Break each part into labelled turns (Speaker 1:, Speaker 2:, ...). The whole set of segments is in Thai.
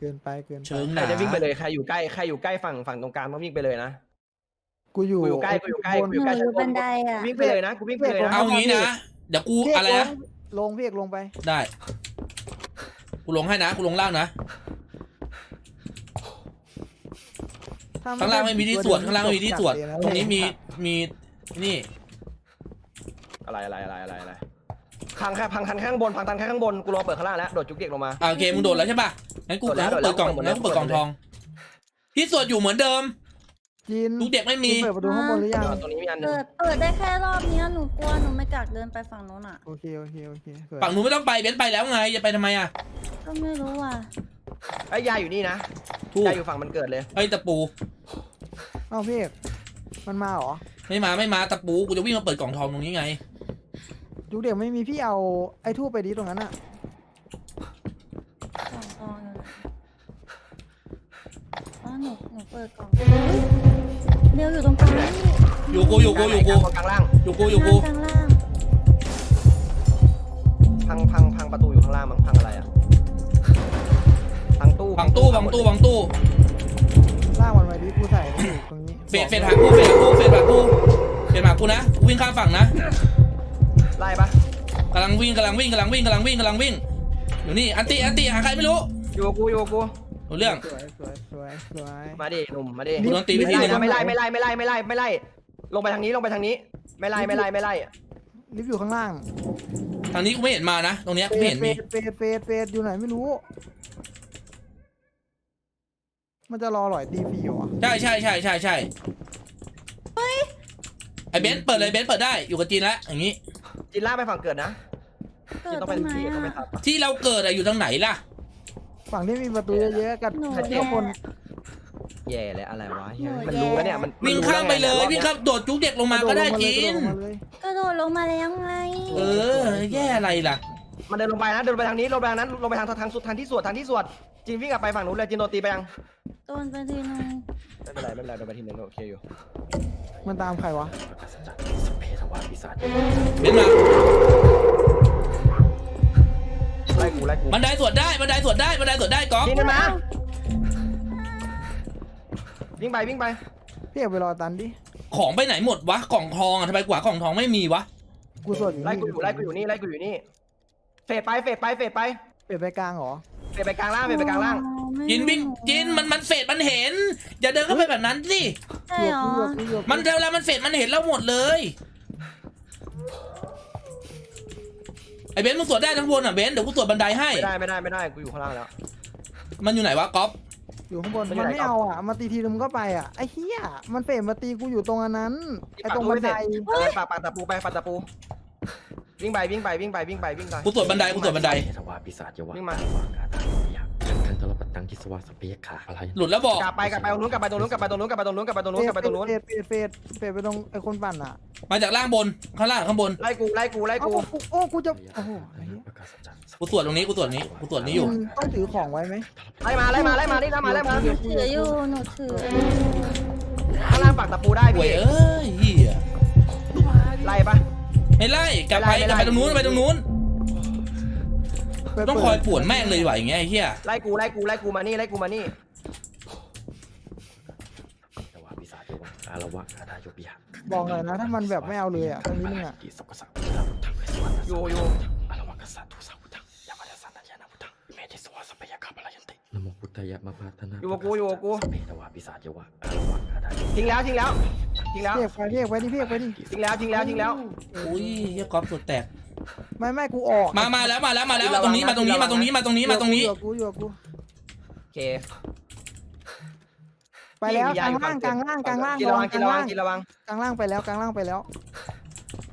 Speaker 1: เกินไปเกินไป
Speaker 2: เชิงห
Speaker 3: ใคร
Speaker 2: นา
Speaker 3: จะวิ่งไปเลยใครอยู่ใกล้ใครอยู่ใกล้ฝั่งฝั่งตรงกลางก็วิ่งไปเลยนะ
Speaker 1: กูอยู่
Speaker 3: กูอยู่ใกล้กูอยู่ใกล้
Speaker 1: บน
Speaker 3: กูอยู่
Speaker 4: หนูอยู่บันไดอะ
Speaker 3: วิ่งไปเลยนะกูวิ่งไปเลยนะ
Speaker 2: เอางี้นะ เดี๋ยวกู
Speaker 1: พี่เก
Speaker 2: อะไรนะ
Speaker 1: ลงพี่เอกลงไป
Speaker 2: ได้ กูลงให้นะ กูลงล่างนะ
Speaker 1: ถ้
Speaker 2: ข้างล่างไม่มีที่สวด ข้างล่างไม่มีที่สวด ตรงนี้มี มี นี่
Speaker 3: อะไรอะไรอะไรอะไรอะไร พังแค่พังทันแค่ข้างบนพังทันแค่ข้างบนกูรอเปิดข้างล่างแล้วโดดจุกเด็กลงมา
Speaker 2: อ่าโอเคมึงโดดแล้วใช่ป่ะงั้นกู
Speaker 3: โดดแล้ว
Speaker 2: งั้นกูเปิดกล่อง
Speaker 3: โดดแล้ว
Speaker 2: งั้นกูเปิดกล่อง
Speaker 3: โดดแล้ว
Speaker 2: ทองที่สวดอยู่เหมือนเดิม
Speaker 1: จีน
Speaker 2: ลูกเด็กไม่มี
Speaker 1: จีนเปิดประตูข้างบนหรือยัง
Speaker 3: ตรงนี้มีอันหนึ
Speaker 4: เปิ
Speaker 3: ง
Speaker 4: ดเปิดได้แค่รอบเนี้ยหนูกลัวหนูไม่กลักเดินไปฝั่งนู้นอะ
Speaker 1: โอเคโอเคโอเคสวย
Speaker 2: ฝั่งนู้นไม่ต้องไปเบนซ์ไปแล้วไงจะไปทำไมอะ
Speaker 4: ก็ไม่รู้อะ
Speaker 3: ไอ้ยยายอยู่นี่นะ
Speaker 2: ถูก
Speaker 3: ยายอยู่ฝั่งมันเกิดเลย
Speaker 2: ไอ้ยตะปู
Speaker 1: เอ้าพี่เอกมันมาเหรอ
Speaker 2: ไม่มาไม่มาตะปูกูจะวิ่งมาเปิดกล่องทองตรงนี้ไง
Speaker 1: ยุคเด็กไม่มีพี่เอาไอ้ทูบไปดิตรงนั้นอะ
Speaker 4: กล่องทองอยู่ไหนอ๋อหนูหนูเปิดกล่องเดี๋ยวอยู่ตรงกลางนี่
Speaker 2: อยู่กูอยู่กูอยู่กู
Speaker 3: กลางล่าง
Speaker 2: อยู่กูอยู่กู
Speaker 4: กลางล่าง
Speaker 3: พังพังพังประตูอยู่ข้างล่างมั้งพังอะไรอะพังตู้
Speaker 2: บังตู้บังตู้บังตู้
Speaker 1: ล่างมันไว้ดิกูใส่ไว้อยู่ตรงนี้
Speaker 2: เฟดเฟดหากูเฟดหากูเฟดหากูเฟดหากูนะกูวิ่งข้ามฝั่งนะ
Speaker 3: ไล่ปะ
Speaker 2: กำลังวิ่งกำลังวิ่งกำลังวิ่งกำลังวิ่งกำลังวิ่ง อยู่นี่อันติอันติหาใครไม่รู้
Speaker 3: อยู่กับกูอยู่กับกู
Speaker 2: รู้เรื่อง
Speaker 1: สวยสวยสวยสวย
Speaker 3: มาดิหนุ่มมาดิ
Speaker 2: กูโดนตีไปทีนึง
Speaker 3: ไม่ไล่ไม่ไล่ไม่ไล่ไม่ไล่ไม่ไล่ลงไปทางนี้ลงไปทางนี้ ไม่ไล่ไม่ไล่ไม่ไล่
Speaker 1: ลิฟต์อยู่ข้างล่าง
Speaker 2: ทางนี้กูไม่เห็นมานะ ตรงเนี้ยกู
Speaker 1: เฟ
Speaker 2: ไม่
Speaker 1: ด
Speaker 2: เห็น
Speaker 1: เฟ
Speaker 2: มี
Speaker 1: ดเฟดเฟดเฟดอยู่ไหนไม่รู้ มันจะรอหลอยตีฟรีเหรอ
Speaker 2: ใช่ใช่ใช่ใช่ใช่ไอเบนซ์เปิดเลยเบนซ์เปิดได้อยู่กับจีนแล้วอย่างนี้
Speaker 3: จินล่ากไปฝั่งเกิดนะ
Speaker 4: เกิ
Speaker 3: จิ
Speaker 4: ด
Speaker 3: นต้อง
Speaker 4: ต
Speaker 3: ไป
Speaker 4: รงไหน
Speaker 3: ที่ต้องไป
Speaker 4: อะ
Speaker 3: ตัดปะ
Speaker 2: ที่เราเกิดอะอยู่ทางไหนล่ะ
Speaker 1: ฝั่งที่มีประตูเยอะๆกับ
Speaker 4: หนู
Speaker 1: กับ
Speaker 4: แย่
Speaker 1: ข้างบน
Speaker 3: แย่เลยอะไรวะ
Speaker 4: โอ้ย
Speaker 3: มันรู้แล้วเนี่ยมัน
Speaker 2: วิ่งข้ามไปเลย วิ่งข้ามโดดจุกเด็กลงมาก็ได้จีน
Speaker 1: กระโดดลงมาเลย
Speaker 4: กระโดดลงมาแล้วไง
Speaker 2: เออ แย่อะไรล่ะ
Speaker 3: มันเดินลงไปนะเดินไปทางนี้ลงไปทางนั้นลงไปทางทางสุดทางที่สวดทางที่สวดจินวิ่งกลับไปฝั่งนู้นเลยจินโดนตีไปยัง
Speaker 4: โดนไปทีนึง
Speaker 3: ไม่เป็นไรไม่เป็นไรโดนไปทีนึงโอเคอยู่
Speaker 1: มันตามใครวะ
Speaker 2: เบนซ์มา
Speaker 3: ไล่กูไล่กู
Speaker 2: บันไดสวดได้บันไดสวดได้บันไดสวดได้ก๊อฟ
Speaker 3: จินมันมาวิ่งไปวิ่งไป
Speaker 1: พี่เอกไปรอตันดิ
Speaker 2: ของไปไหนหมดวะกล่องทองอะทำไมกว่ากล่องทองไม่มีวะ
Speaker 1: กูสวดอยู่
Speaker 3: ไล่
Speaker 1: นี่
Speaker 3: กูอยู่ไล่กูอยู่นี่ไล่กูอยู่นี่ เฟดไปเฟดไปเฟดไป
Speaker 1: เปลี่ยนไปกลางเหรอ
Speaker 3: เฟดไปกลางล่างเฟดไปกลางล่าง
Speaker 4: ไม่
Speaker 2: จินวิ่งจินมันมันเฟดมันเห็น อย่าเดินเข้าไปแบบนั้นสิ
Speaker 4: ใช่เหรอ
Speaker 1: กูอยู่กูอยู่
Speaker 2: มันเวลามันเฟดมันเห็นเราหมดเลยไอเบนซ์มึงสวดได้ทั้งบนอะเบนซ์เดี๋ยวกูสวดบันไดให้
Speaker 3: ไม่ได้ไม่ได้ไม่ได้กูอยู่ข้างล่างแล้ว
Speaker 2: มันอยู่ไหนวะก๊อฟ
Speaker 1: อยู่ข้างบน
Speaker 3: มัน
Speaker 1: มัน
Speaker 3: อยู่ไหน
Speaker 1: ไม่
Speaker 3: ครับ
Speaker 1: เอาอะมาตีทีนึงมันก็ไปอะไอ้เหี้ยมันเฟรมมาตีกูอยู่ตรงอันนั้นไอ้ตรงบันได
Speaker 3: เออปากปากตะปูไปปากตะปู วิ่งไปวิ่งไปวิ่งไปวิ่งไปวิ่งไป
Speaker 2: กูสวดบันไดกูสวดบันได
Speaker 5: ทวาปิศาจยวะ
Speaker 3: วิ่งมา
Speaker 5: วากาตาอยากขันตลปัตตังทิสวาสเปียขาอะไร
Speaker 2: หลุดแล้วบอก
Speaker 3: กลับไปกลับไปตรงนู้นกลับไปตรงนู้นกลับไปตรงนู้นกลับไปตรงนู้นกลับไปตรงนู้นกลับไปตรงนู้น
Speaker 1: เฟดเฟดเฟดเฟดไปตรงไอ้คนปั่นอะ
Speaker 2: มาจากล่างบนข้างล่างข้างบน
Speaker 3: ไล่กูไล่กูไล่
Speaker 1: เอ้า
Speaker 3: กู
Speaker 1: กูโอ้กูจะโอ้โหไอ้เหี้ย
Speaker 2: กูสวดตรงนี้กูสวดนี้กูสวดนี้อยู่
Speaker 1: มึงต้องถือของไว้ไหม
Speaker 3: ไล่มาไล่มาไล่มานี่ไล่มาไล่มา
Speaker 4: หนูถืออยู่หนูถือ
Speaker 3: ข้างล่างปากตะปูได้
Speaker 2: ห่วย
Speaker 3: พี่
Speaker 2: เอ้ยเหี้ย
Speaker 3: ไล่ปะ
Speaker 2: ไม่ไล่กลับไป
Speaker 3: ไม่
Speaker 2: ก
Speaker 3: ไล่
Speaker 2: ลับไปตรงนู้นไปตรงนู้น
Speaker 1: เปิด
Speaker 2: ต้องคอย
Speaker 1: เปิด
Speaker 2: ป่วนแม่งเลยดีกว่าอย่างเงี้ยไอ้เหี้ย
Speaker 3: ไล่กูไล่กูไล่กูมานี่ไล่กูมานี่
Speaker 5: ทวาปิศาจยวะอารวะคาทาโยปิยะ
Speaker 1: บอกเลยนะถ้ามันแบบไม่เอาเลยอะตรงนี้มึงอะ
Speaker 5: กิสกสังพุทธังทังเวสวรรณ
Speaker 3: อยู่อยู่
Speaker 5: อา โมพุทธายะมะพาธนา
Speaker 3: อยู่กับกูอยู่กับกู
Speaker 5: สเปทวาปิศาจยวะอารวะคาทาโย
Speaker 3: ทิ้งแล้วทิ้งแล้วทิ้งแล้ว
Speaker 1: เพียกไปเพียกไปดิเพียกไปดิ
Speaker 3: ทิ้งแล้วทิ้งแล้วทิ้งแล้ว
Speaker 2: อุ้ยเหี้ยก๊อฟสวดแตก
Speaker 1: ไม่ไม่กูออก
Speaker 2: มามาแล้วมาแล้วมาแล้วมาตรงนี้มาตรงนี้มาตรงนี้มาตรงนี้มาตรงนี้
Speaker 1: อยู่กับกูอยู่กับกู
Speaker 3: โอเค
Speaker 1: ไปแล้ว
Speaker 3: พี่
Speaker 1: กลาง
Speaker 3: มีย
Speaker 1: ล่างกลางล่างกลางล่าง
Speaker 3: กินระวัง
Speaker 1: ก
Speaker 3: กิน
Speaker 1: ลาง
Speaker 3: ระวั
Speaker 1: ล่างง
Speaker 3: กินระวัง
Speaker 1: กลางล่างไปแล้วกลางล่างไปแล้ว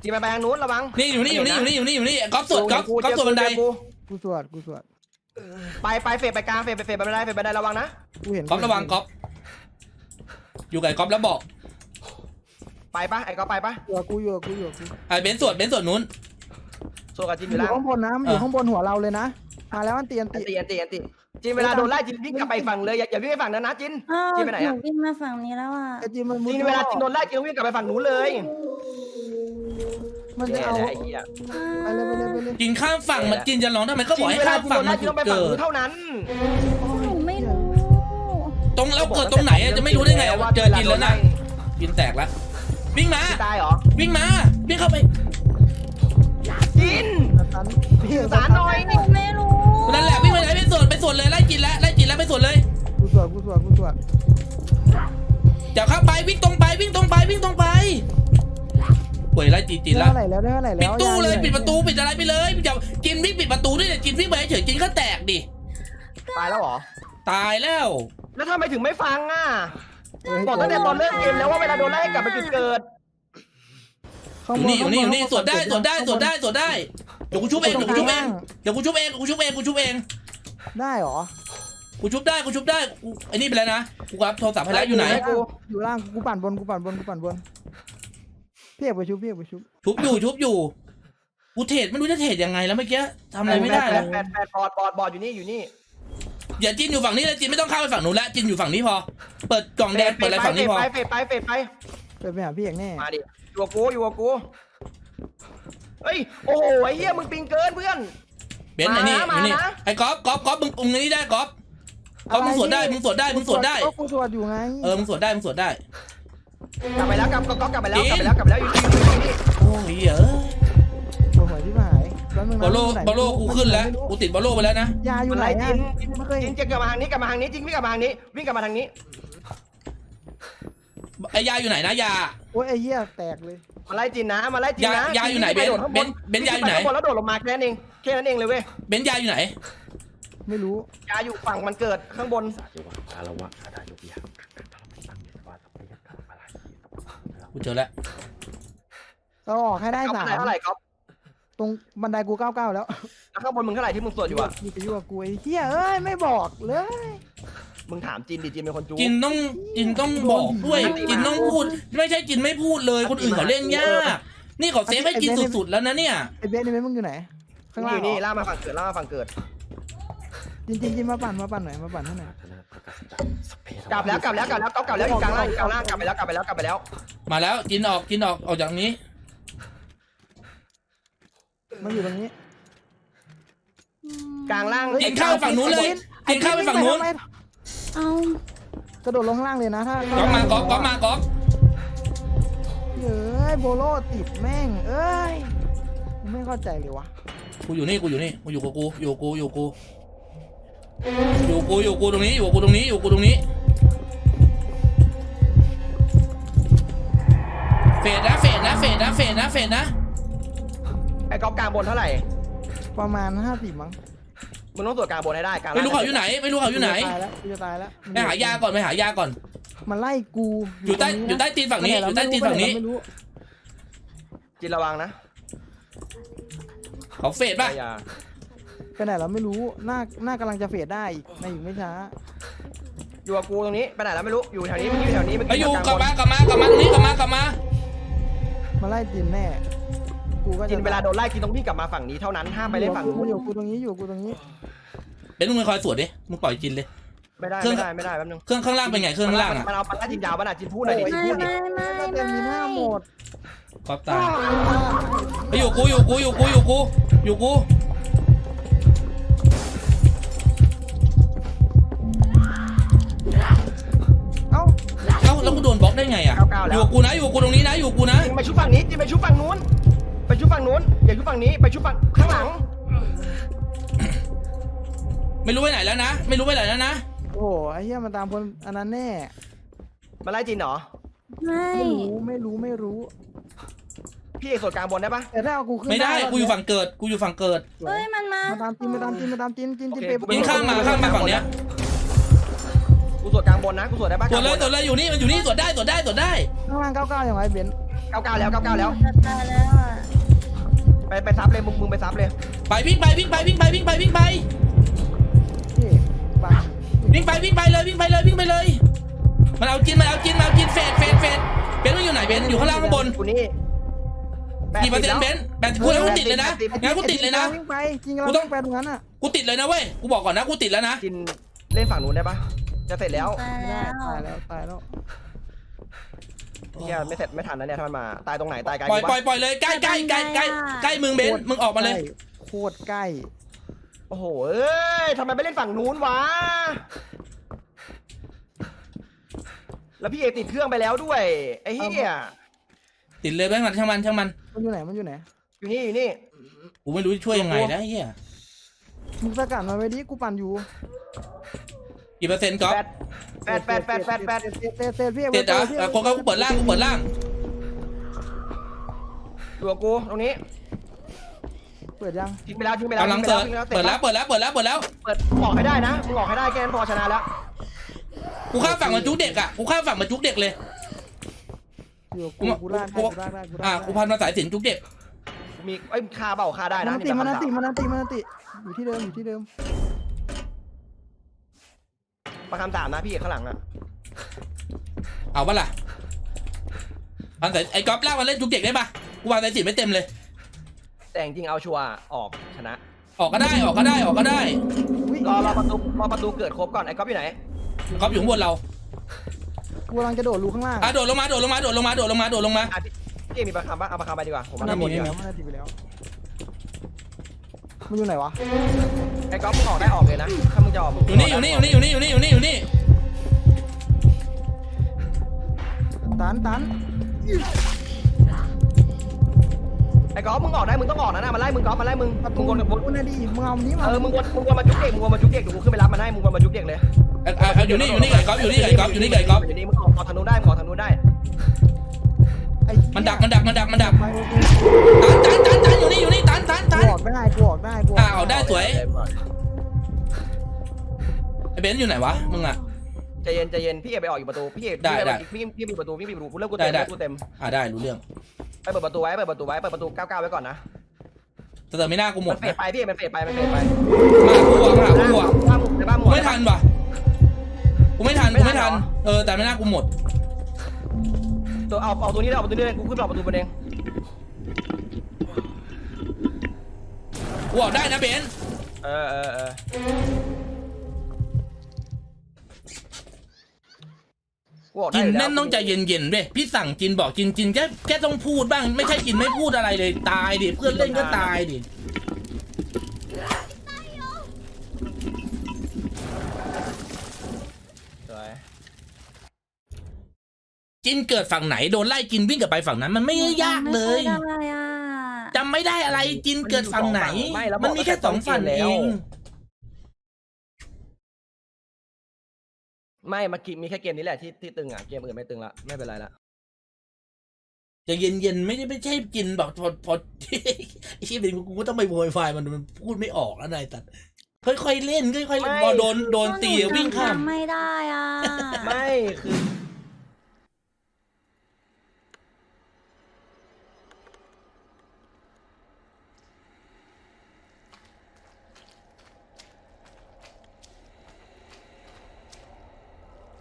Speaker 3: กินไปไปทางนู้นระวัง
Speaker 2: นี่อยู่นี่อยู่นี่อยู่นี่อยู่นี่อยู่นี่ก๊อฟสวดก๊อฟก๊อฟสวดบันได
Speaker 1: กูสวดกูสวด
Speaker 3: ไปไปเฟดไปกลางเฟดไปเฟดไปบันไดเฟดบันไดระวังนะ
Speaker 1: กูเห็น
Speaker 2: ก๊อฟระวังก๊อฟอยู่กับไอ้ก๊อฟแล้วบอก
Speaker 3: ไปปะไอ้ก็ไปปะ
Speaker 1: อยู่กับกูอยู่กับกูอยู่กับกู
Speaker 2: ไอ้เบนซ์สวดเบนซ์สวดนู้น
Speaker 3: โซกับจินอ
Speaker 1: อยู่
Speaker 3: ยู่ล่าง
Speaker 1: ข้างบนนะมันอยู่ข้างบนหัวเราเลยนะมาแล้วมันเตียน
Speaker 3: อั
Speaker 1: ติ
Speaker 3: นตีอันตีอันตีจินเวลาโดนไล่จินวิ่งกลับไปฝั่งเลยอย่าอย่าวิ่งไปฝั่งนั้นนะจิน
Speaker 4: อ้าว
Speaker 3: จินไปไหน
Speaker 4: หนู
Speaker 3: อะ
Speaker 4: วิ่งมาฝั่งนี้แล้วอะ
Speaker 1: ไอจีมันมุ
Speaker 3: จิ
Speaker 1: ด
Speaker 3: นเวลาจินโดนไล่จินต้องวิ่งกลับไปฝั่งนู้นเลย
Speaker 1: มันจะ
Speaker 3: แย่
Speaker 1: เอา
Speaker 3: แล้วไอ้เหี้ย
Speaker 1: ไปเลยไปเลยไปเลย
Speaker 2: กินข้ามฝั่งมันกินจะร้องทำไมก็
Speaker 3: จิ
Speaker 2: บอก
Speaker 3: น
Speaker 2: ให้
Speaker 3: เวลา
Speaker 2: ข้าม
Speaker 3: จิน
Speaker 2: ฝั่
Speaker 3: โด
Speaker 2: ง
Speaker 3: น
Speaker 2: มั
Speaker 3: ไล่
Speaker 2: น
Speaker 3: จิน
Speaker 2: จุ
Speaker 3: ต้องไปฝั่ง
Speaker 2: ดเกิ
Speaker 3: นู้
Speaker 2: ด
Speaker 3: นเท่านั้น
Speaker 4: หนูไม่
Speaker 2: ตรงเราเกิดตรงไหนอะจะไม่รู้ได้ไงอะเจอจินแล้วนะจินแตกแล้ววิ่งมา
Speaker 3: ตายเหรอ
Speaker 2: วิ่งมา วิ่งเข้าไป
Speaker 3: จิน
Speaker 1: สตันพี่
Speaker 3: สื่อสารหน่อย
Speaker 4: หนูไม่รู้
Speaker 2: นั่นแหละวิ่งไปไหนไปสวนไปสวนเลยไล่จินแล้วไล่จินแล้วไปสวนเลย
Speaker 1: กูสวดกูสวดกูสวด
Speaker 2: อย่าเข้าไปวิ่งตรงไปวิ่งตรงไปวิ่งตรงไป ป่วยไล่จินจิน
Speaker 1: ได้
Speaker 2: แล้ว
Speaker 1: เท่าไหร่แล้วได้เท่าไหร่แล้ว
Speaker 2: ปิดตู้เลยา
Speaker 1: อ
Speaker 2: ปิดประตูปิดอะไรไปเลยอย่าจินวิ่งปิดประตูด้วยเนี่ยจินวิ่งไปเฉยจินก็แตกดิ
Speaker 3: ตายแล้วเหรอ
Speaker 2: ตายแล้ว
Speaker 3: แล้วทำไมถึงไม่ฟังอะ
Speaker 1: เออให้
Speaker 3: บอกตั้งแต่ตอนเริ่มเกมแล้วว่าเวลาโดนไล่ให้กลับไปจุดเกิด
Speaker 1: ข้าง
Speaker 2: อบยู่นี่อยู่นี่อยู่นี่
Speaker 1: ข้างบ
Speaker 2: สวดได้สวดได้สวดได้สวดได้เดี๋ยวกูชุบเองเดี๋ยวกูชุบเองเดี๋ยวกูชุบเองกูชุบเองกูชุบเอง
Speaker 1: ได้เหรอ
Speaker 2: กูชุบได้กูชุบได้กูไอ้นี่ไปแล้วนะกูรับโทรศัพท์ให้แล้วอยู่ไหน
Speaker 3: กู
Speaker 1: อยู่ล่างกูปั่นบนกูปั่นบนกูปั่นบน พี่เอกไปชุบพี่เอกไปชุบ
Speaker 2: ชุบอยู่ชุบอยู่กูเทรดไม่รู้จะเทรดยังไงแล้วเมื่อกี้ทำอะไรไม่ได้
Speaker 3: แป
Speaker 2: เล
Speaker 3: ด
Speaker 2: ย
Speaker 3: แปดแปดบอดบอดบอดอยู่นี่อยู่นี่
Speaker 2: อย่าจินอยู่ฝั่งนี้เลยจินไม่ต้องเข้าไปฝั่งนู้นแล้วจินอยู่ฝั่งนี้พอ เปิดกล่องแดงเปิดอะไรฝั่งนี้พอ
Speaker 3: เฟดไปเฟดไปเฟดไป
Speaker 1: ไปไปหาพี่เอกแน่
Speaker 3: มาดิอยู่กับกูอยู่กับกูเฮ้ยโอ้โหไอ้เหี้ยมึงปิงเกินเพื่อน
Speaker 2: เบนซ์ไอ้นี่
Speaker 3: มา
Speaker 2: ไอ้นี่
Speaker 3: มานะ
Speaker 2: ไอ้ก๊อฟก๊อฟก๊อฟมึงมึงไอ้นี่ได้ก๊อฟก๊อฟมึงสวดได้มึงสวดได้มึงสวดได้
Speaker 1: ก็กูสวดอยู่ไง
Speaker 2: เออมึงสวดได้มึงสวดได้
Speaker 3: กลับไปแล้วกลับก็กลับไปแล้ว
Speaker 2: จริง
Speaker 3: กลับไปแล้วกลับไปแล้วอยู่นี่อยู่นี่อยู่นี่
Speaker 2: โอ้ยเอ้ย
Speaker 1: ปวดหัวที่หายแป๊บนึงนะ
Speaker 2: บอลโล
Speaker 1: มันไหน
Speaker 2: บอลโลกูขึ้นแล้ว
Speaker 1: ไม่รู้
Speaker 2: กูติดบอลโลไปแล้วนะ
Speaker 1: ยาอยู่
Speaker 3: มัน
Speaker 1: ไหน
Speaker 3: ไล่
Speaker 1: อะ
Speaker 3: จิน
Speaker 1: ไม่เคย
Speaker 3: จินจะกลับมาทางนี้กลับมาทางนี้จินวิ่งกลับมาทางนี้วิ่งกลับมาทางนี้
Speaker 2: ไอ้ยาอยู่ไหนนะยา
Speaker 1: โอ้ยไอ้เหี้ยแตกเลย
Speaker 3: มาไล่จินนะมาไล่จิน
Speaker 2: ยา
Speaker 3: นะ
Speaker 2: ยาอยู่ไหนเบน
Speaker 3: โดดข้าง
Speaker 2: เบนเบนยาอยู่ไหน
Speaker 3: ข้างบนแล้วโดดลงมาแค่นั้นเองแค่นั้นเองเลยเว้ย
Speaker 2: เบนยาอยู่ไหน
Speaker 1: ไม่รู้
Speaker 3: ยาอยู่ฝั่งมันเกิดข้างบน
Speaker 5: สาธุวะคารวะคาถายุกยาพระพุทธเจ้าสัพพยะมาลายีสัพพะ
Speaker 2: กูเจอแล้ว
Speaker 1: เราออกให้ได้
Speaker 3: เอา
Speaker 1: สาม
Speaker 3: เท่าไหร่ก๊อฟ
Speaker 1: ตรงบันไดกูเก้าเก้าแล้ว
Speaker 3: แล้วข้างบนมึงเท่าไหร่ที่มึงสวดอยู่อะ
Speaker 1: มีไปยั่วกูไอ้เหี้ยเอ้ยไม่บอกเลย
Speaker 3: มึงถามจินดิจินเป็นคนจู
Speaker 2: จินต้องจินต้องบอกด้วยจินต้องพูด ไม่ใช่จินไม่พูดเลยคนอื่นเขาเล่นยากนี่เขาเซฟให้จินสุดๆแล้วนะเนี่ย
Speaker 1: ไอ้เบสนี่เบสมึงอยู่ไหนข้างล่าง
Speaker 3: อยู่นี่ล่ากมาฝั่งเกิดล่ากมาฝั่งเกิด
Speaker 1: จริงจริงจริงมาปั่นมาปั่นหน่อยมาปั่นให้หน่อย
Speaker 5: ธนาประกาศสัพเพ
Speaker 3: กลับแล้วกลับแล้วกลับแล้วก๊อฟกลับแล้วอยู่กลางล่างอยู่กลางล่างกลับไปแล้วกลับไปแล้วกลับไปแล้ว
Speaker 2: มาแล้วจินออกจินออกออกจากนี้
Speaker 1: มันอยู่ตรงนี้
Speaker 3: กลางล่าง
Speaker 2: จินเข้าไปฝั่งนู้นเลยจินเข้าไปฝั่งนู้น
Speaker 4: เอา
Speaker 1: กระโดดลงข้างล่างเลยนะถ้า
Speaker 2: ก๊อฟมาก๊อฟก๊อฟมาก๊อฟ
Speaker 1: เอ้ยโบโลติดแม่ง เอ้ยกูไม่เข้าใจเลยวะ
Speaker 2: กูอยู่นี่กูอยู่นี่กูอยู่กับกูอยู่กับกูอยู่กับกู อยู่กับกูอยู่กับกูตรงนี้อยู่กับกูตรงนี้อยู่กับกูตรงนี้เฟดนะเฟดนะเฟดนะเฟดนะเฟดนะ
Speaker 3: ไอ้ก๊อฟกลางบนเท่าไหร่
Speaker 1: ประมาณห้าสิบมั้ง
Speaker 3: มึงต้องตรวจกลางบนให้ได้กลาง
Speaker 2: ไม่รู้เขาอยู่ไหน ไม่รู้เขาอยู่ไหน
Speaker 1: ตายแล้วกูจะตายแล้ว
Speaker 2: ไปหายาก่อนไปหายาก่อน
Speaker 1: มันไล่กู
Speaker 2: อยู่ใต้
Speaker 1: ตรง
Speaker 2: อยู่ใต้ตีนฝั่งนี้อยู่ใต้ตีนฝั่งนี้
Speaker 1: ไม่รู้
Speaker 3: จินระวังนะ
Speaker 2: เขาเฟดป่ะ
Speaker 3: อย่า
Speaker 1: ไปไหนเราไม่รู้หน้าหน้ากำลังจะเฟดได้อีกในอีกไม่ช้า
Speaker 3: อยู่กับกูตรงนี้ไปไหนแล้วไม่รู้อยู่แถวนี้มันอยู่แถวนี้มัน
Speaker 2: ไอายุ
Speaker 3: ลาง
Speaker 2: กลับบ
Speaker 3: น
Speaker 2: มากลับมากลับมาตรงนี้กลับมากลับมา
Speaker 1: มาไล่จินแน่กูก็จะ
Speaker 3: จินเวลาโดนไล่จินต้องวิ่งกลับมาฝั่งนี้เท่านั้นห้ามไปเล่นฝั่งนู้น
Speaker 1: อยู่กูตรงนี้อยู่กูตรงนี้
Speaker 2: เป็นมึงไปคอยสวดดิมึงปล่อยจินเลย
Speaker 3: ไม่ได้
Speaker 2: เครื่อง
Speaker 3: ไม่ได้ไม่ได้แป๊บนึง
Speaker 2: เครื่องข้างล่างเป็นไงเครื่องข้างล่างอะ
Speaker 3: มันเอาปันล่าจินยาวป่ะน่ะจินพูดหน่อยดิ
Speaker 1: โอ้ย
Speaker 3: จินพูดดิ
Speaker 4: ไม่ไม่
Speaker 1: ก็เต็มมีหน้าหมด
Speaker 2: ก๊อฟตายไปอยู่กูอยู่กูอยู่กูอยู่กูอยู่กู แล้วกูโดนบล็อกได้ไงอะอยู่กับกูนะอยู่กับกูตรงนี้นะอยู่กับกูนะ
Speaker 3: จินไปชุบฝั่งนี้จินไปชุบฝั่งนู้น ไปชุบฝั่งนู้นอย่าชุบฝั่งนี้ไปชุบฝั่งข้างหลัง
Speaker 2: ไม่รู้ไปไหนแล้วนะ ไม่รู้ไปไหนแล้วนะ
Speaker 1: โอ้โหไอ้เหี้ยมันตามคนอันนั้นแน่
Speaker 3: มาไล่จินเหรอ
Speaker 4: ไม่
Speaker 1: ไม่รู้ไม่รู้ไม่รู้
Speaker 3: พี่เอกสวดกลางบนได้ปะ
Speaker 1: แต่ถ้าเอากูขึ้น
Speaker 2: ไม่ได้
Speaker 1: แล้ว
Speaker 2: กูอยู่ฝั่งเกิดกูอยู่ฝั่งเกิด
Speaker 1: สว
Speaker 4: เฮ้
Speaker 1: ย
Speaker 4: ยมันมา
Speaker 1: มาตามจินมาตามจินมาตามจินจินจิน
Speaker 3: โอเค
Speaker 1: เปย์
Speaker 3: กูไป
Speaker 2: ยิงข้ามมาข้ามมาฝั่งเนี้ย
Speaker 3: กูสวดกลางบนนะกูสวดได้ปะ
Speaker 2: สวดเลยสวดเลยอยู่นี่มันอยู่นี่สวดได้สวดได้สวดได้
Speaker 1: ข้างล่างเก้าเก้าอย่างไรเบนซ์
Speaker 3: เก้าเก้าแล้วเก้าเก้าแล้ว
Speaker 4: จะตายแล้วอะ
Speaker 3: ไปไปซับเลยมึงมึงไปซับเลย
Speaker 2: ไปวิ่งไปวิ่งไปวิ่งไปวิ่งไปวิ่งไป
Speaker 1: พี่บัง
Speaker 2: วิ่งไปวิ่งไปเลยวิ่งไปเลยวิ่งไปเลย มันเอาจินมันเอาจินมันเอาจินเฟดเฟดเฟดเบนซ์มันอยู่ไหนเบนซ์อยู่ข้างล่างข้างบน
Speaker 3: กูนี่
Speaker 2: กี่เปอร์เซ็นต์เบนซ์แปดกูแล้วกูติดเลยนะงั้นกูติดเลยนะ
Speaker 1: วิ่งไปจริงเรา
Speaker 2: กูต้
Speaker 1: ต้
Speaker 2: อ
Speaker 1: องงไปตรงนั้นอะ
Speaker 2: กูติดเลยนะเว้ยกูบอกก่อนนะกูติดแล้วนะ
Speaker 3: จินเล่นฝั่งนู้นได้ปะ จะเสร็จแล้ว
Speaker 4: ตาย
Speaker 1: ไม่
Speaker 4: แล้
Speaker 1: ได้
Speaker 4: ว
Speaker 1: ตายแล้วตายแล้ว
Speaker 3: เนี่ยไม่เสร็จไม่ทันนะเนี่ยถ้ามันมา ตายตรงไหนตายไกล
Speaker 2: ปล่อย
Speaker 3: กู
Speaker 2: ปล่อย
Speaker 3: ปะ
Speaker 2: ปล่อยเลยใกล้ใกล้ใกล้ใกล้ใกล้มึงเบนซ์มึงออกมาเลย
Speaker 1: โคตรใกล้
Speaker 3: โอ้โหเอ้ยทำไมไม่เล่นฝั่งนู้นวะ แล้วพี่เอกติดเครื่องไปแล้วด้วย ไอ้เหี้ย
Speaker 2: ติดเลยแบงค์มันช่างมันช่างมัน
Speaker 1: มันอยู่ไหนมันอยู่ไหน
Speaker 3: อยู่นี่อยู่นี่
Speaker 2: กูไม่รู้จะช่วยยังไงนะไอ้เฮีย
Speaker 1: มึงสกัดมาไว้ดิกูปั่นอยู่
Speaker 2: กี่เปอร์เซ็นต์ก๊อฟ
Speaker 3: แปดแปดแปดแปดแปดแปด
Speaker 1: เตะเตะเตะพี่
Speaker 2: เจ็ดเหรอเออโคก็กูเปิดล่างกูเปิดล่าง
Speaker 3: ตัวกูตรงนี้
Speaker 1: เปิดยัง
Speaker 3: ทิ้งไปแล้วทิ้งไปแล้ว
Speaker 2: กำลัง
Speaker 3: ทิ้
Speaker 2: เปิด
Speaker 3: ไปแล้ว
Speaker 2: เปิดแล้วเปิดแล้วเปิดแล้วเปิดแล้ว
Speaker 3: เปิดออกให้ได้นะมึงออกให้ได้แค่นั้นพอชนะแล้ว
Speaker 2: กูข้ามฝั่งมาจุกเด็กอะกูข้ามฝั่งมาจุกเด็กเลย
Speaker 1: อยู่
Speaker 2: กู
Speaker 1: กู
Speaker 2: มา
Speaker 1: กูลากได้
Speaker 2: กู
Speaker 1: กูลากได้กูลากได้
Speaker 2: อะกูพันมาสายสินจุกเด็ก
Speaker 3: มีไอ้ยคาเปล่าคาได้
Speaker 1: มั
Speaker 3: นะ
Speaker 1: นติมันติมันติมันติอยู่ที่เดิมอยู่ที่เดิม
Speaker 3: ประคำสามนะพี่เอกข้างหลังอะ
Speaker 2: เอาปะล่ะพันสายไอ้ก๊อฟลากมาเล่นจุกเด็กได้ปะกูวางสายสินไม่เต็มเลย
Speaker 3: แต่จริงๆเอาชัวร์ออกชนะ
Speaker 2: ออกก็ได้ออกก็ได้ออกก็ได้
Speaker 1: อุ้ย
Speaker 3: รอรอประตูรอประตูเกิดครบก่อนไอ้ก๊อฟอยู่ไหน
Speaker 2: ก๊อฟอยู่ข้างบนเรา
Speaker 1: กูกำลังจะโดดรูข้างล่าง
Speaker 2: อะโดดลงมาโดดลงมาโดดลงมาโดดลงมาโดดลงมา
Speaker 3: อะพี่พี่เอกมีประคำปะเอาประคำไปดีกว่าผม
Speaker 1: มัน
Speaker 3: มา
Speaker 1: นา
Speaker 3: ทำหม
Speaker 1: ที
Speaker 3: ด
Speaker 1: ไป
Speaker 3: ดีก
Speaker 1: แล้ว
Speaker 3: ว่า
Speaker 1: มันนาทีไปแล้ว มันอยู่ไหนวะ
Speaker 3: ไอ้ก๊อฟมึงออกได้ออกเลยนะถ้ามึงจะออก
Speaker 2: อยู่นี่อยู่นี่อยู่นี่อยู่นี่อยู่นี่อยู่นี่อยู่นี่
Speaker 1: ตันตัน
Speaker 3: ไอ้ก๊อฟมึงออกได้มึงต้องออกนะนะมาไล่มึงก๊อฟมาไล่มึง
Speaker 1: ประ
Speaker 3: มึ
Speaker 1: ตู
Speaker 3: งวนวน
Speaker 1: กูนาดีมึงเอานี้มา
Speaker 3: เออมึงวนมึงวนมาจุกเด็กมึงวนมาจุกเด็กเดี๋ยวกูขึ้นไปรับมันให้มึงวนมาจุกเด็กเลย
Speaker 2: อะอะอะอยู่นี่อยู่นี่ไก่ก๊อฟอยู่นี่ไก่ก๊อฟอยู่นี่ไก่ก๊อฟ
Speaker 3: อยู่นี่มึงออกออกทางนู้นได้มึงออกทางนู้นได้
Speaker 1: ไอ้
Speaker 2: มันดักมันดักมันดักมันดัก
Speaker 1: ไปโอเค
Speaker 2: ตันตันตันตันอยู่นี่อยู่นี่ ตันตัน
Speaker 1: กู
Speaker 2: ตัน
Speaker 1: ออกได้กูออกได้กู
Speaker 2: อะเอาได้สวยไอ้เบนซ์อยู่ไหนวะมึงอะ
Speaker 3: ใจเย็นใจเย็นพี่เอกไปออกอยู่ประตูพี่เอก
Speaker 2: ได้ได้
Speaker 3: พี่พี่ปิดประตูพี่ปิดประตูกูเริ่มกูเต็ม
Speaker 2: ได้ได้
Speaker 3: กูเต็ม
Speaker 2: อะได้รู้เรื่อง
Speaker 3: ไปเปิดประตูไว้เปิดประตูไว้เปิดประตูก้าวๆไว้ก่อนนะ
Speaker 2: แต่เติมไม่น่ากูหม
Speaker 3: มั
Speaker 2: ด
Speaker 3: นเฟ
Speaker 2: นะ
Speaker 3: ดไปพี่เอกมันเฟดไปมันเฟดไป
Speaker 2: มากูอะมากูอะ
Speaker 3: ในบ้านหมดในบ้านหม
Speaker 2: กู
Speaker 3: ด
Speaker 2: ไม่ทันว่ะกูไม่ทันกูไม่ทันเออแต่ไม่น่ากูหมด
Speaker 3: ตัวเอาเอาตัวนี้ได้เอาตัวนี้ได้กูขึ้นไปเอาประตูประเด็น
Speaker 2: กูออกได้นะเบนซ์
Speaker 3: เออเออเออกูออกได้
Speaker 2: กิน
Speaker 3: ยู่ล้ว
Speaker 2: แน่นต้องใจเย็นๆเว้ยพี่สั่งกินบอกกินกินแค่แค่ต้องพูดบ้าง ไม่ใช่กินไม่พูดอะไรเลยตายดิเพื่อนเล่นก็ตายดิ
Speaker 3: สวย
Speaker 2: กินเกิดฝั่งไหนโดนไล่กินวิ่งกลับไปฝั่งนั้นมันไม่ได้ยากเลย
Speaker 4: จำไม่ได้อะ
Speaker 2: จำไม่ได้อะไรกินเกิดฝั่งไหนมันมีแค่สองฝั่งเอง
Speaker 3: ไม่เมื่อกี้มีแค่เกมนี้แหละที่ที่ตึงอะเกมอื่นไม่ตึงละไม่เป็นไรละ
Speaker 2: จะเย็นๆไม่ได้ไม่ใช่กินแบบพอพอ ไอ้ที่เป็นกูก็ต้องไปโวยวายมันมันพูดไม่ออกแล้วนายตัดค่อยๆเล่นค่อยๆพอโดนโดนตีวิ่งข้าม
Speaker 4: จำไม่ได้อะ
Speaker 3: ไม่คือ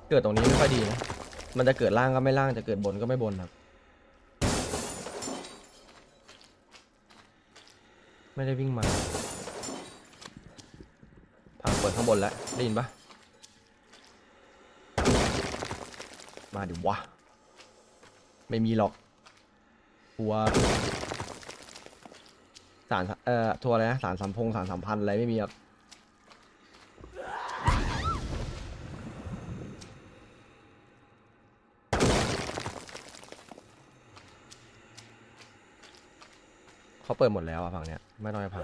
Speaker 3: เกิดตรงนี้ไม่ค่อยดีนะมันจะเกิดล่างก็ไม่ล่างจะเกิดบนก็ไม่บนครับ ไม่ได้วิ่งมาทางเปิดข้างบนแล้วได้ยินปะมาดิวะ ไม่มีหรอก ทัวสารเอ่อ ทัวอะไรนะ สารสัมพงสารสัมพันธ์อะไรไม่มีครับ เขาเปิดหมดแล้วอะฝั่งเนี้ยไม่ต้องไปพัง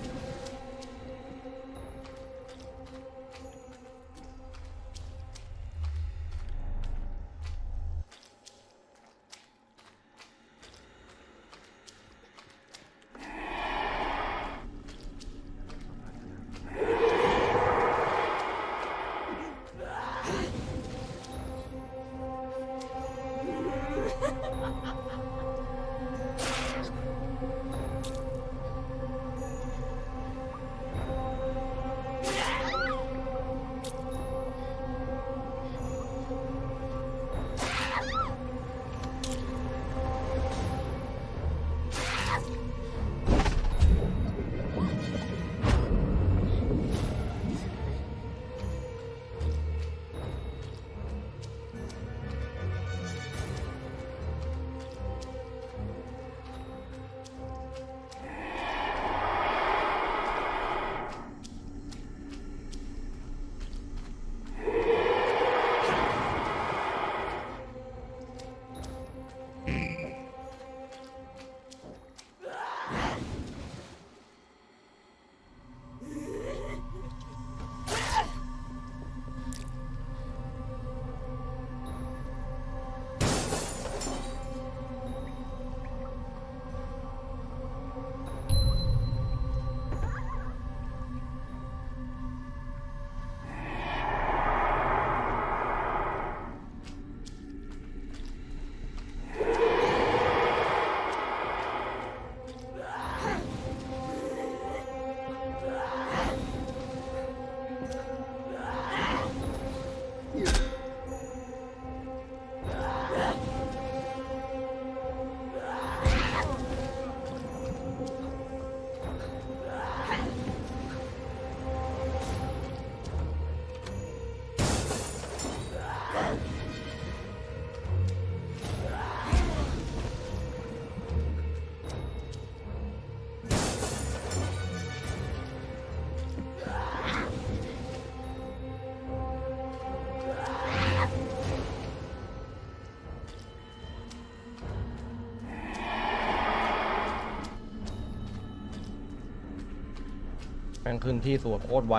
Speaker 3: แม่งขึ้นที่สวดโคตรไว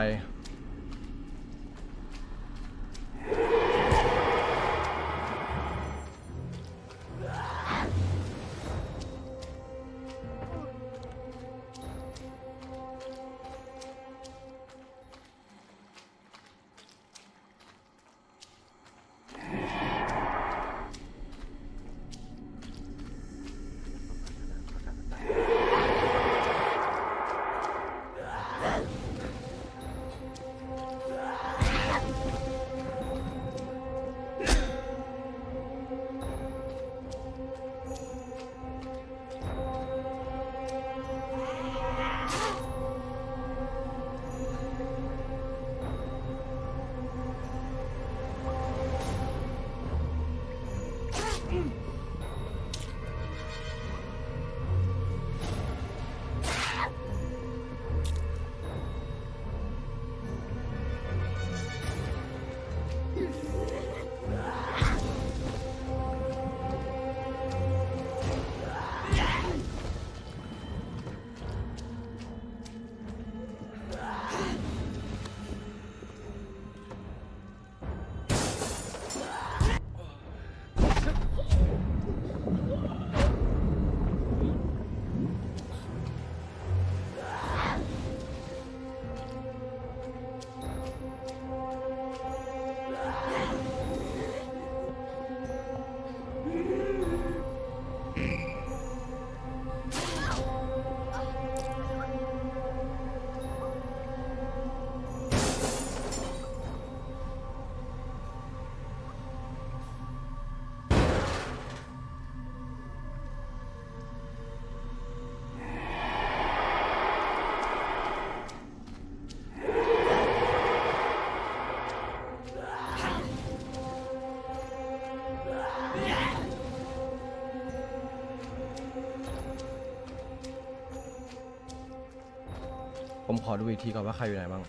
Speaker 3: ผมขอดูอีกทีก่อนว่าใครอยู่ไหนบ้าง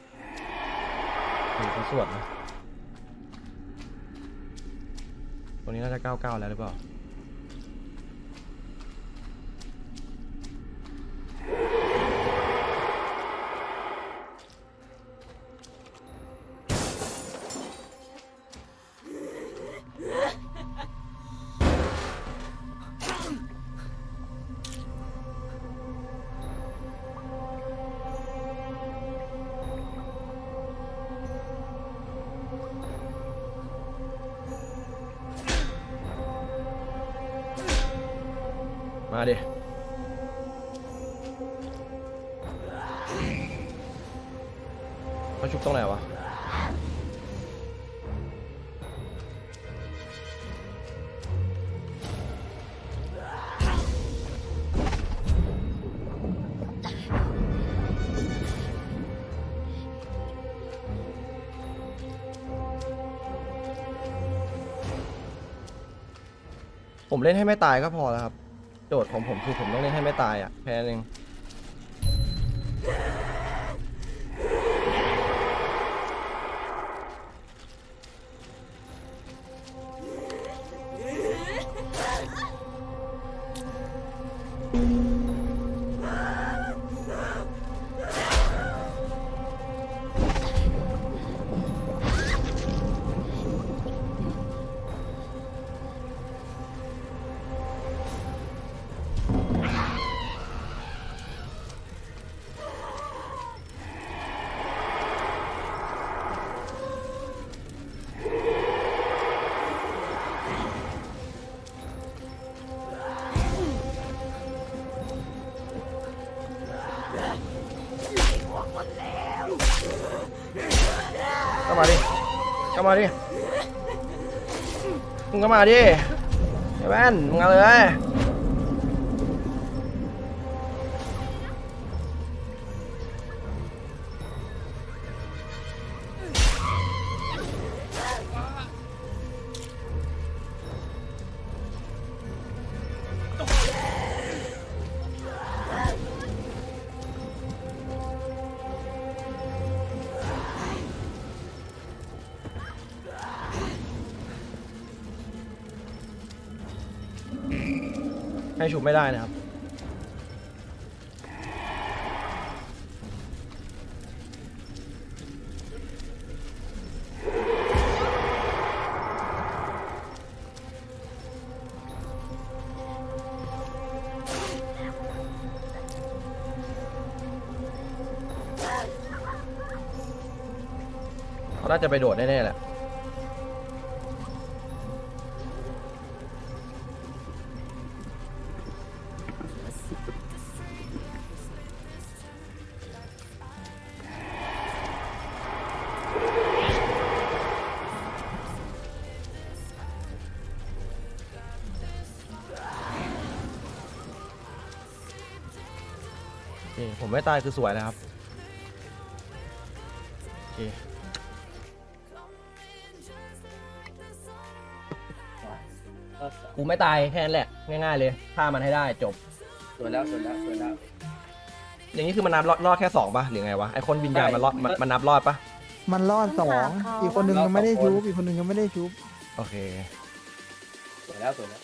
Speaker 3: เห็นเขาสวดนะตัวนี้น่าจะ99แล้วหรือเปล่า เด้เขาชุบตรงไหนวะผมเล่นให้ไม่ตายก็พอแล้วครับ โจทย์ของผมคือผมต้องเล่นให้ไม่ตายอะแค่นั้น เองก็มาดิก็มาดิ มึงก็มาดิไอ้แว่นมึงเอาเลย ไม่ได้นะครับ เขาน่าจะไปโดดแน่ๆแหละ ไม่ตายคือสวยนะครับโอเคกูไม่ตายแค่นั้นแหละ ง่ายๆเลยฆ่ามันให้ได้จบ
Speaker 5: สวยแล้วสวยแล้วสวยแล้ว
Speaker 3: อย่างนี้คือมันนับรอดรอดแค่สองป่ะหรือไงวะไอคนวิญญาณมันรอดมันมันนับรอดป่ะ
Speaker 1: มันรอดสองอีกคนหนึ่งยังไม่ได้ชุบอีกคนหนึ่งยังไม่ได้ชุบ
Speaker 3: โอเค
Speaker 5: สวยแล้วสวยแล้ว